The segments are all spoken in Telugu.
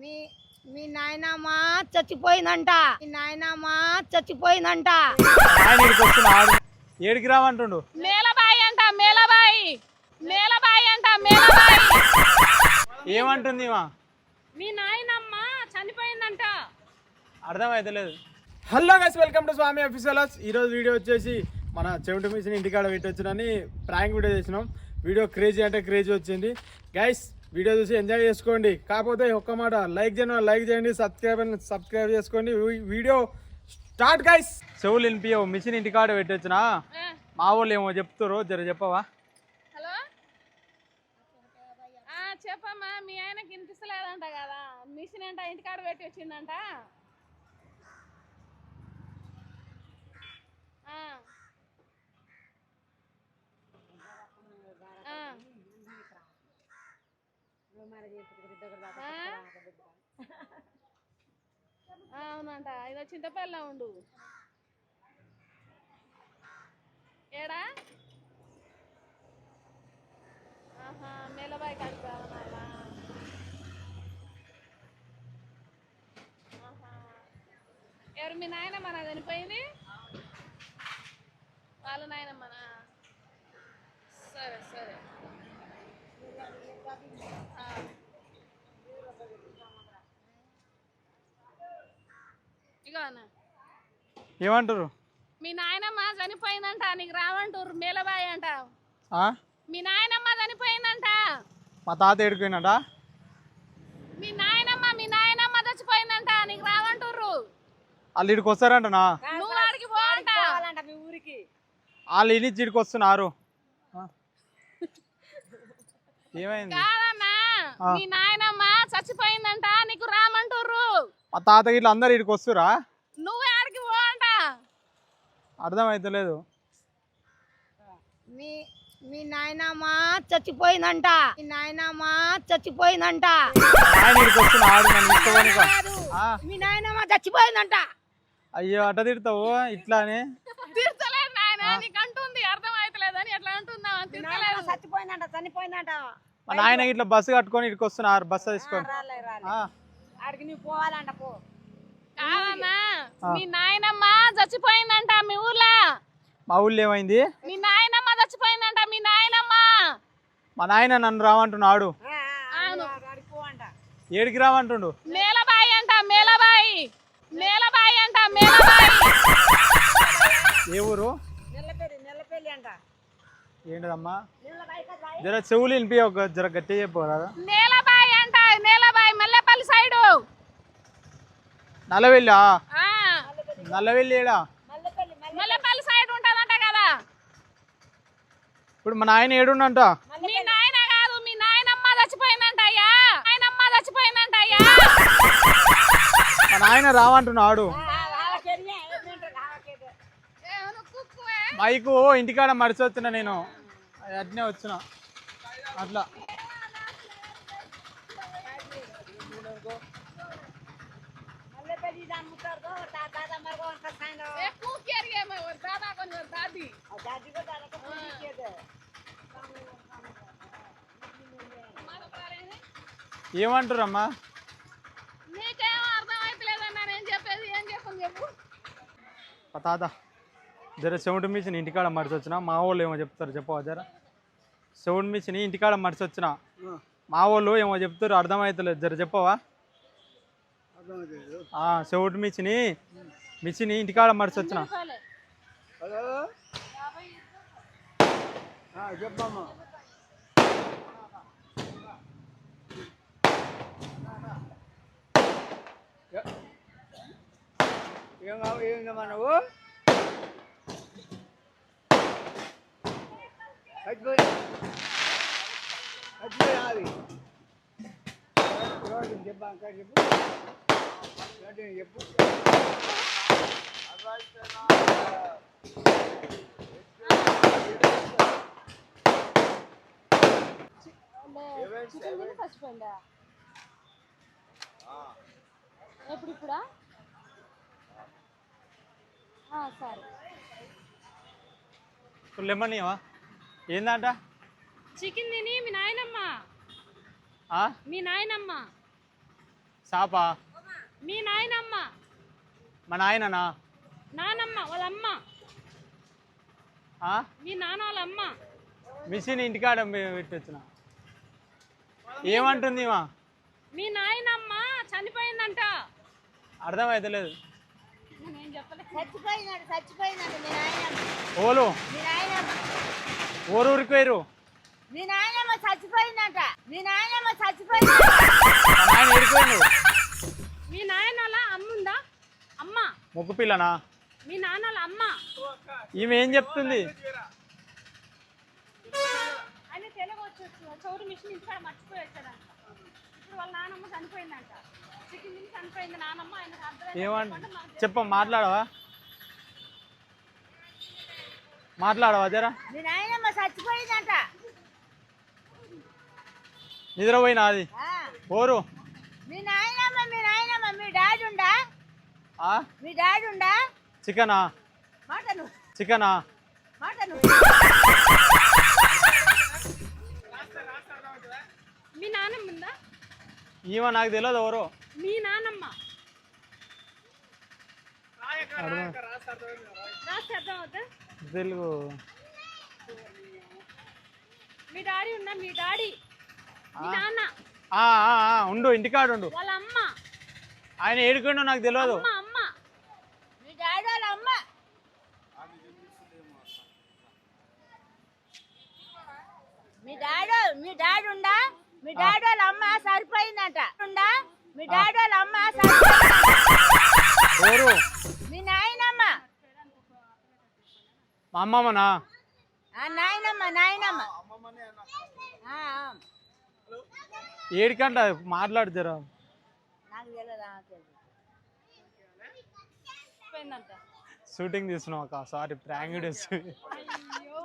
మీ మీ నాయనమ్మ చచ్చిపోయిందంట. మీ నాయనమ్మ చచ్చిపోయిందంట. ఆయన ఇక్కడికి వస్తున్నా ఆడు ఏడికి రామంటుండు మేలబాయి అంట మేలబాయి. మేలబాయి అంట మేలబాయి. ఏమంటుంది మా మీ నాయనమ్మ చనిపోయిందంట. అర్థమైతలేదు hello guys welcome to Swami officials ఈరోజు వీడియో వచ్చేసి మన చెవిటి మిషన్ ఇంటికాడ పెట్టొచ్చునని ప్రాంక్ వీడియో చేసినాం. వీడియో క్రేజీ అంటే క్రేజీ వచ్చింది. గైస్ వీడియో చూసి ఎంజాయ్ చేసుకోండి. కాకపోతే ఒక్క మాట లైక్ చేయడం లైక్ చేయండి సబ్స్క్రైబ్ సబ్స్క్రైబ్ చేసుకోండి. వీడియో స్టార్ట్ గైస్ చెవులు వినిపించవు మిషన్ ఇంటికాడ పెట్టొచ్చున? మా వాళ్ళు ఏమో చెప్తారు జర చెప్పవా? హలో? ఆ, చెప్పమ్మా మీ ఆయనకి వినిపిస్తలేదంట కదా. మిషన్ అంట ఇంటికాడ పెట్టి వచ్చిందంట ఆ. ఆ. అవునంట. ఇది చింతపల్లి ఉండు. ఏడా? ఆహా మేలబాయి రావనాలా ఆహా. ఎవరు మీ నాయనమ్మనా? చనిపోయింది? వాళ్ళ నాయనమ్మనా? సరే సరే. అన్న ఏమంటారు? మీ నాయనమ్మ చనిపోయిందంట నీకు రావంటారు మేలబాయి అంట. ఆ? మీ నాయనమ్మ చనిపోయిందంట. మా తాత ఏడుకోయినట మీ నాయనమ్మ మీ నాయనమ్మ చచ్చిపోయిందంట నీకు రావంటుర్రు. వాళ్ళు ఇడికి వస్తారంటనా? నువ్వు ఆడికి పో అంట. మీ ఊరికి. వాళ్ళు ఇన్ని ఇడికి వస్తున్నారు? ఏమైంది? కాదన్నా. మీ నాయనమ్మ చచ్చిపోయిందంట నీకు రామంటుర్రు. మా తాత ఇట్లా అందరు ఇడికి వస్తురా నువ్వు ఆడికి పో అంట అర్థమైతలేదు. మీ మీ నాయనమ్మ చచ్చిపోయిందంట. మీ నాయనమ్మ చచ్చిపోయిందంట. మీ నాయనమ్మ చచ్చిపోయిందంట. అయ్యో అట్ట తిడతావు? ఇట్లానే? తిడతలేదు నాయన నీకు అంటుంది అర్థం అవుతలేదని ఎట్లా అంటున్నావు? అని తిడతలేదు. చచ్చిపోయిందంట చనిపోయిందంట. మా నాయన ఇట్లా బస్సు కట్టుకొని ఇడికి వస్తున్నారు బస్సు తీసుకొని. ఆడికి నువ్వు పోవాలంట పో. కాదన్నా మీ నాయనమ్మ చచ్చిపోయిందంట మీ ఊర్లో. మా ఊళ్ళో ఏమైంది? మీ నాయనమ్మ చచ్చిపోయిందంట మీ నాయనమ్మ. మా నాయన నన్ను అంట ఏడికి రామంటుండు మేలబాయి అంట మేలబాయి మేలబాయి అంట మేలబాయి ఏ ఊరు? నెల్లపల్లి నెల్లపల్లి అంట. ఏంటిదమ్మా? జర చెవులు వినిపి ఒక జర గట్టి చెప్పు నేలబాయి అంట నేలబాయి మల్లెపల్లి సైడు. నల్లవెల్లి ఆ, నల్లవెల్లి ఏడా? మల్లెపల్లి సైడ్ ఉంటదంట కదా. ఇప్పుడు మా నాయన ఏడుండంట? మీ నాయన కాదు మీ నాయనమ్మ చచ్చిపోయిందంట అయ్యా. నాయనమ్మ చచ్చిపోయిందంట అయ్యా. కుక్కువే? మైకు ఇంటికాడ మడిచి వచ్చిన నేను. అట్నే వచ్చిన. అట్లా ఏ కుక్కి ఎరిగేమో, ఓ దాదా కొంచెం దాది మన పారేది. ఏమంటారమ్మా నీకేం అర్థం అవుతలేదన్నా నేను చెప్పేది ఏం చెప్పను చెప్పు మా తాత జర చెవుడు మిషన్ ఇంటికాడ మడిచి వచ్చిన మా వాళ్ళు ఏమో చెప్తారు చెప్పవా జర? చెవుడు మిషన్ ఇంటికాడ మడిచి వచ్చిన మా వాళ్ళు ఏమో చెప్తారు అర్థమవుతలేదు జర చెప్పవా? ఆ, చెవుడు మిషన్ మిషన్ ఇంటికాడ మడిచి వచ్చిన చెప్పాలి. చెప్పమ్మా ఏం కావాలి ఏం కావాలి నువ్వు చచ్చిపోయి చచ్చిపోయినాది చెప్పా ఇంకా చెప్పు ఏంటి చెప్పు చికెన్ తిని చచ్చిపోయిందా ఎప్పుడు ఇప్పుడా సరే. లెమన్ ఇవా ఏందంట? చికెన్ తిని మీ నాయనమ్మ. ఆ? మీ నాయనమ్మ. షాపా మీ నాయనమ్మ. మా నాయననా? నానమ్మ వాళ్ళ అమ్మ ఆ? మీ నాన్న వాళ్ళ అమ్మ మిషన్ ఇంటికాడ పె- పెట్టొచ్చిన. ఏమంటుంది మా మీ నాయనమ్మ చనిపోయిందంట. అర్థమైతలేదు. చచ్చిపోయిందంట చచ్చిపోయిందంట మీ నాయనమ్మ. ఓలు. మీ నాయనమ్మ. పోయిరు మీ నాయనమ్మ చచ్చిపోయిందంట. మీ నాయనమ్మ చచ్చిపోయిందంట మా నాయన ఏడిపోయిండు మీ నాయన వాళ్ళ అమ్మ ఉందా? అమ్మ. ముగ్గు పిల్లనా? మీ నాన్న వాళ్ళ అమ్మ. ఈమె ఏం చెప్తుంది? ఆయన తెలుగు వచ్చి చౌరు మిషన్ ఇంటికాడ మర్చిపోయి వచ్చాడంట ఇప్పుడు వాళ్ళ నానమ్మ చనిపోయిందంట. చికెన్ తిని చనిపోయింది నానమ్మ ఆయన ఏమంట చెప్ప మాట్లాడవా? మాట్లాడవా జరా? మీ నాయనమ్మ చచ్చిపోయిందంట. నిద్రపోయినా అది? ఆ, ఓరు. మీ నాయనమ్మ మీ నాయనమ్మ మీ డాడీ ఉండా? ఆ? మీ డాడీ ఉండా? చికెనా? మటను. చికెనా? మటను. మీ నానమ్మ ఉందా? ఈమె నాకు తెలియదు ఎవరో? మీ నానమ్మ రాస్తే అర్థం అవుతా తెలుగు. మీ డాడీ ఉందా మీ డాడీ. మీ నాన్న. ఆ, ఆ, ఆ, ఉండు ఇంటికాడ ఉండు వాళ్ళ అమ్మ ఆయన ఏడుకుండో నాకు తెలియదు అమ్మ అమ్మ మీ డాడీ వాళ్ళ అమ్మ మీ డాడీ మీ డాడీ ఉండా మీ డాడీ వాళ్ళ అమ్మ సరిపోయిందంట ఉండా మీ డాడీ వాళ్ళ అమ్మ సరిపోయిందంట. ఎవరు మీ నాయనమ్మ మా అమ్మమ్మనా? ఆ నాయనమ్మ నాయనమ్మ. ఆ, ఆ. ఏడికంట మాట్లాడు జరా. నాకు తెలియదు ఆ, తెలియదు పోయిందంట. షూటింగ్ తీస్తున్నాం అక్క. సారీ వీడియోస్ అయ్యో.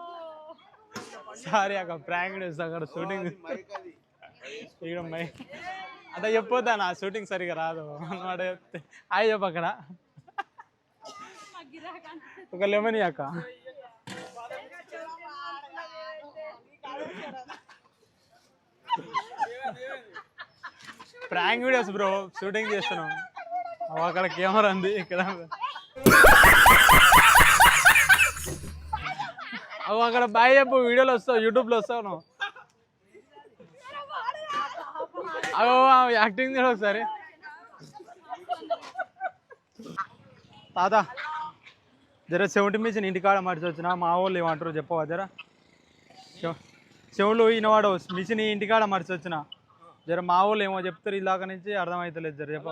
సారీ అక్క ప్రాంక్ వీడియోస్ అక్కడ షూటింగ్ ఇక్కడ మై అంత చెప్పొద్దా నా షూటింగ్ సరిగా రాదు. అన్నమాట చెప్తే. అయ్యి చెప్పు అక్కడ. మా గిరాక. ఒక లెమన్ అక్క. ప్రాంక్ వీడియోస్ బ్రో షూటింగ్ చేస్తున్నాం. అవ్వ, అక్కడ కెమెరా ఉంది ఇక్కడ. అవు అక్కడ బాయ్ చెప్పు వీడియోలు వస్తావు యూట్యూబ్లో వస్తావు నువ్వు. అగో యాక్టింగ్ చూడు ఒకసారి. తాత జర సెవెంటీ మిషన్ ఇంటికాడ మార్చి వచ్చిన మా వాళ్ళు ఏమంటారు చెప్పవా జర? చెవులు ఈయనవాడు మిషన్ ఇంటికాడ మడిచి వచ్చిన జర మా వాళ్ళు ఏమో చెప్తారు ఇలాక నుంచి అర్థమవుతలేదు జర చెప్ప.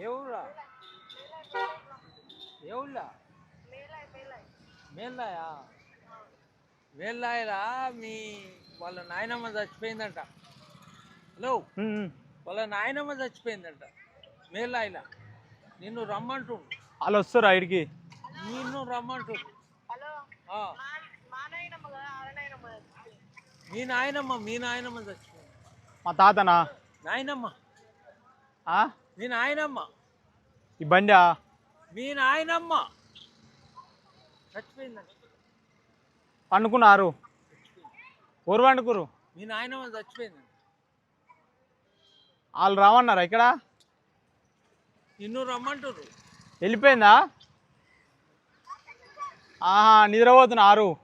ఏ ఊరా ఏ ఊళ్ళా మేల్లాయా మేల్లాయలా మీ వాళ్ళ నాయనమ్మ చచ్చిపోయిందంట. హలో? వాళ్ళ నాయనమ్మ చచ్చిపోయిందంట. మేల్లాయలా నిన్ను రమ్మంటుండు. వాళ్ళు వస్తారు ఇడికి? నిన్ను రమ్మంటుండు. ఆ. మీ నాయనమ్మ మీ నాయనమ్మ చచ్చిపోయింది. మా తాతనా? నాయనమ్మ? మీ నాయనమ్మ. ఈ బండా మీ నాయనమ్మ. చచ్చిపోయిందంట. పండుకున్నారు. ఊరు పండుకురు. మీ నాయనమ్మ చచ్చిపోయిందంట. వాళ్ళు రావన్నారా ఇక్కడ? నిన్ను రమ్మంటుర్రు. వెళ్ళిపోయిందా? ఆహా నిద్రపోతున్నారు.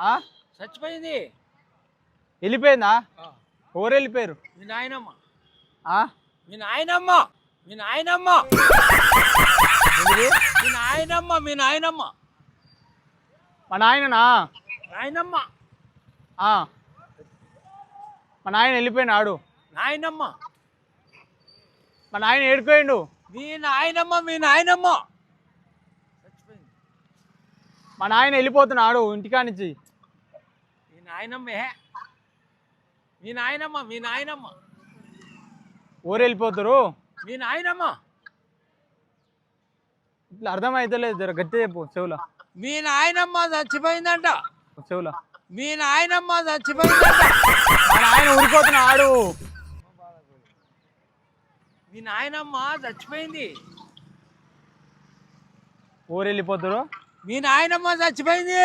ఆ? చచ్చిపోయింది. వెళ్ళిపోయిందా? ఆ. ఎవరు వెళ్ళిపోయారు మీ నాయనమ్మ. ఆ? మీ నాయనమ్మ. మీ నాయనమ్మ? మీ నాయనమ్మ మీ నాయనమ్మ. మా నాయననా? నాయనమ్మ. ఆ. మా నాయన వెళ్ళిపోయినాడు. నాయనమ్మ. మా నాయన ఏడుకోయిండు మీ నాయనమ్మ మీ నాయనమ్మ. మా నాయన వెళ్ళిపోతున్నాడు ఇంటికా నుంచి. మీ నాయనమ్మే. మీ నాయనమ్మ మీ నాయనమ్మ. ఊరు వెళ్ళిపోతారు మీ నాయనమ్మ. ఇట్లా అర్థమైతలేదు జర గట్టి చెప్పు చెవుల. మీ నాయనమ్మ చచ్చిపోయిందంట. చెవుల. మీ నాయనమ్మ చచ్చిపోయిందంట. మన ఆయన ఊరిపోతున్నా ఆడు మీ నాయనమ్మ చచ్చిపోయింది. ఊరు వెళ్ళిపోతురు మీ నాయనమ్మ చచ్చిపోయింది.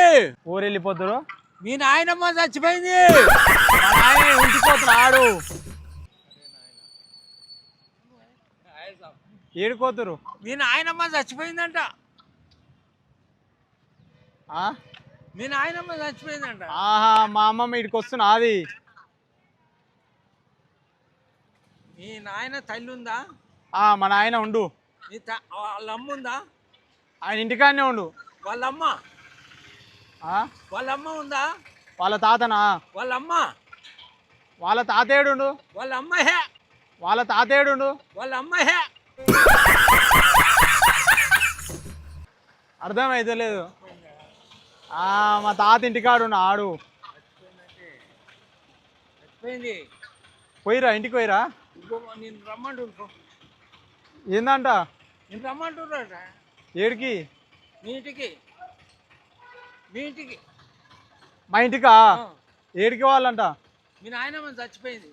ఊరు వెళ్ళిపోతురు మీ నాయనమ్మ చచ్చిపోయింది. ఆడు. ఏడుకోతురు మీ నాయనమ్మ చచ్చిపోయిందంట. ఆ? మీ నాయనమ్మ చచ్చిపోయిందంట. ఆహా మా అమ్మమ్మ ఇడికి వస్తున్నా అది మీ నాయన తల్లి ఉందా? ఆ మన ఆయన ఉండు. మీ త- వాళ్ళ అమ్మ ఉందా? ఆయన ఇంటికాడనే ఉండు. వాళ్ళ అమ్మ? ఆ? వాళ్ళ అమ్మ ఉందా? వాళ్ళ తాతనా? వాళ్ళ అమ్మ వాళ్ళ తాతేడుండు? వాళ్ళ అమ్మ హే వాళ్ళ తాతేడుండు? వాళ్ళ అమ్మ హే అర్థమైతే లేదు. మా తాత ఇంటికాడు ఆడు. పోయిరా ఇంటికి పోయిరా? నేను ఏందంట? నేను ఏడికి? మీ ఇంటికి. మీ ఇంటికి. మా ఇంటికా? ఏడికి వాళ్ళంట మీ నాయనమ్మ చచ్చిపోయింది.